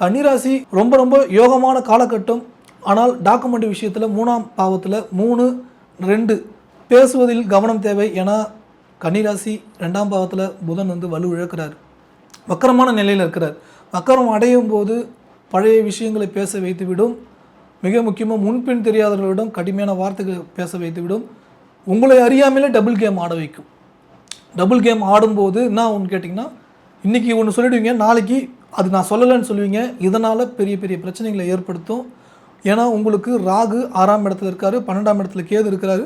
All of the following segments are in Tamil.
கன்னிராசி ரொம்ப ரொம்ப யோகமான காலகட்டம். ஆனால் டாக்குமெண்ட் விஷயத்தில் மூணாம் பாவத்தில் மூணு ரெண்டு பேசுவதில் கவனம் தேவை. ஏன்னா கன்னிராசி ரெண்டாம் பாவத்தில் புதன் வந்து வலு இழக்கிறார். வக்கரமான நிலையில் இருக்கிறார். வக்கரம் அடையும் போது பழைய விஷயங்களை பேச வைத்துவிடும். மிக முக்கியமாக முன்பின் தெரியாதவர்களிடம் கடுமையான வார்த்தைகள் பேச வைத்துவிடும். உங்களை அறியாமலே டபுள் கேம் ஆட வைக்கும். டபுள் கேம் ஆடும்போது என்ன ஒன்று கேட்டிங்கன்னா இன்றைக்கி ஒன்று சொல்லிடுவீங்க நாளைக்கு அது நான் சொல்லலைன்னு சொல்லுவீங்க. இதனால் பெரிய பெரிய பிரச்சனைகளை ஏற்படுத்தும். ஏன்னா உங்களுக்கு ராகு ஆறாம் இடத்துல இருக்காரு பன்னெண்டாம் இடத்துல கேது இருக்கிறாரு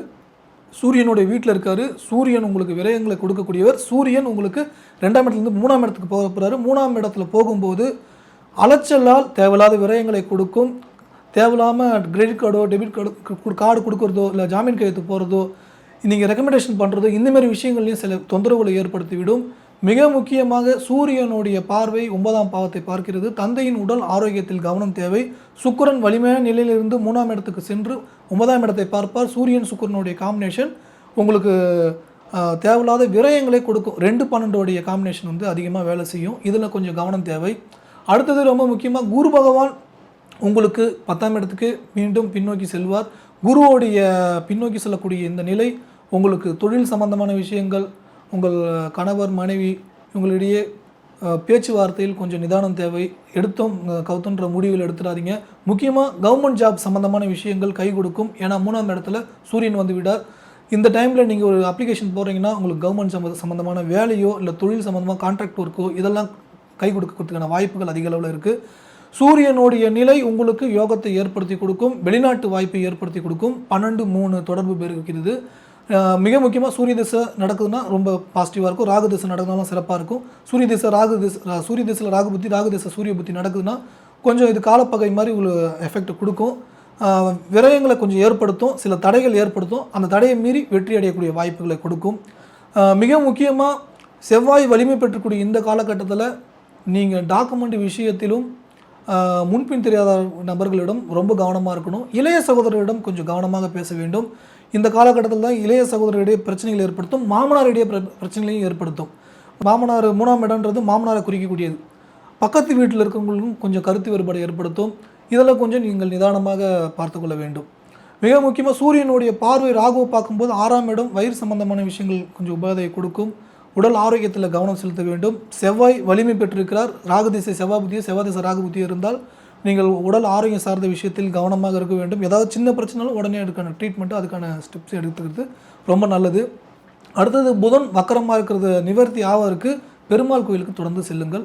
சூரியனுடைய வீட்டில் இருக்காரு சூரியன் உங்களுக்கு விரயங்களை கொடுக்கக்கூடியவர் சூரியன் உங்களுக்கு ரெண்டாம் இடத்துலேருந்து மூணாம் இடத்துக்கு போக போகிறாரு மூணாம் இடத்துல போகும்போது அலைச்சலால் தேவையில்லாத விரயங்களை கொடுக்கும். தேவையில்லாமல் கிரெடிட் கார்டோ டெபிட் கார்டு கார்டு கொடுக்குறதோ இல்லை ஜாமீன் கையெழுத்து போகிறதோ நீங்கள் ரெக்கமெண்டேஷன் பண்ணுறதோ இந்தமாரி விஷயங்கள்லையும் சில தொந்தரவுகளை ஏற்படுத்திவிடும். மிக முக்கியமாக சூரியனுடைய பார்வை ஒன்பதாம் பாவத்தை பார்க்கிறது. தந்தையின் உடல் ஆரோக்கியத்தில் கவனம் தேவை. சுக்கிரன் வலிமையான நிலையிலிருந்து மூணாம் இடத்துக்கு சென்று ஒன்பதாம் இடத்தை பார்ப்பார். சூரியன் சுக்கிரனுடைய காம்பினேஷன் உங்களுக்கு தேவையில்லாத விரயங்களை கொடுக்கும். ரெண்டு பன்னெண்டுடைய காம்பினேஷன் வந்து அதிகமாக வேலை செய்யும். இதில் கொஞ்சம் கவனம் தேவை. அடுத்தது ரொம்ப முக்கியமாக குரு பகவான் உங்களுக்கு பத்தாம் இடத்துக்கு மீண்டும் பின்னோக்கி செல்வார். குருவோடைய பின்னோக்கி செல்லக்கூடிய இந்த நிலை உங்களுக்கு தொழில் சம்பந்தமான விஷயங்கள் உங்கள் கணவர் மனைவி உங்களிடையே பேச்சுவார்த்தையில் கொஞ்சம் நிதானம் தேவை. எடுத்தோம் கவுத்துன்ற கவுத்தன்ற முடிவில் எடுத்துடாதீங்க. முக்கியமாக கவர்மெண்ட் ஜாப் சம்மந்தமான விஷயங்கள் கை கொடுக்கும். ஏன்னா மூணாம் இடத்துல சூரியன் வந்து விடார் இந்த டைமில் நீங்கள் ஒரு அப்ளிகேஷன் போடுறீங்கன்னா உங்களுக்கு கவர்மெண்ட் சம்மந்த சம்மந்தமான வேலையோ இல்லை தொழில் சம்மந்தமாக கான்ட்ராக்ட் ஒர்க்கோ இதெல்லாம் கை கொடுக்கறதுக்கான வாய்ப்புகள் அதிக அளவில் இருக்குது சூரியனுடைய நிலை உங்களுக்கு யோகத்தை ஏற்படுத்தி கொடுக்கும். வெளிநாட்டு வாய்ப்பை ஏற்படுத்தி கொடுக்கும். பன்னெண்டு மூணு தொடர்பு பெருகிறது மிக முக்கியமாக சூரிய திசை நடக்குதுன்னா ரொம்ப பாசிட்டிவாக இருக்கும். ராகு திசை நடக்குதுனாலும் சிறப்பாக இருக்கும். சூரிய திசை ராகு திசை சூரிய திசையில் ராகு புத்தி ராகு திசை சூரிய புத்தி நடக்குதுன்னா கொஞ்சம் இது காலப்பகை மாதிரி ஒரு எஃபெக்ட் கொடுக்கும். விரயங்களை கொஞ்சம் ஏற்படுத்தும். சில தடைகள் ஏற்படுத்தும். அந்த தடையை மீறி வெற்றி அடையக்கூடிய வாய்ப்புகளை கொடுக்கும். மிக முக்கியமாக செவ்வாய் வலிமை பெற்றக்கூடிய இந்த காலகட்டத்தில் நீங்கள் டாக்குமெண்ட் விஷயத்திலும் முன்பின் தெரியாத நபர்களிடம் ரொம்ப கவனமாக இருக்கணும். இளைய சகோதரரிடம் கொஞ்சம் கவனமாக பேச வேண்டும். இந்த காலகட்டத்தில் தான் இளைய சகோதரரிடையே பிரச்சனைகள் ஏற்படுத்தும். மாமனாரிடையே பிர- பிரச்சனைகளையும் ஏற்படுத்தும். மாமனார் மூணாம் இடம்ன்றது மாமனாரை குறிக்கக்கூடியது. பக்கத்து வீட்டில் இருக்கவங்களுக்கும் கொஞ்சம் கருத்து வேறுபாடு ஏற்படுத்தும். இதெல்லாம் கொஞ்சம் நீங்கள் நிதானமாக பார்த்துக்கொள்ள வேண்டும். மிக முக்கியமாக சூரியனுடைய பார்வை ராகுவை பார்க்கும்போது ஆறாம் இடம் வயிறு சம்பந்தமான விஷயங்கள் கொஞ்சம் உபாதையை கொடுக்கும். உடல் ஆரோக்கியத்தில் கவனம் செலுத்த வேண்டும். செவ்வாய் வலிமை பெற்றிருக்கிறார். ராகு திசை செவ்வாய் புத்தியோ செவ்வாய் திசை ராகு புத்தியோ இருந்தால் நீங்கள் உடல் ஆரோக்கியம் சார்ந்த விஷயத்தில் கவனமாக இருக்க வேண்டும். ஏதாவது சின்ன பிரச்சனைனாலும் உடனே அதுக்கான ட்ரீட்மெண்ட்டு அதுக்கான ஸ்டெப்ஸ் எடுத்துக்கிறது. ரொம்ப நல்லது. அடுத்தது புதன் வக்கரமாக இருக்கிறது நிவர்த்தி ஆவதற்கு பெருமாள் கோயிலுக்கு தொடர்ந்து செல்லுங்கள்.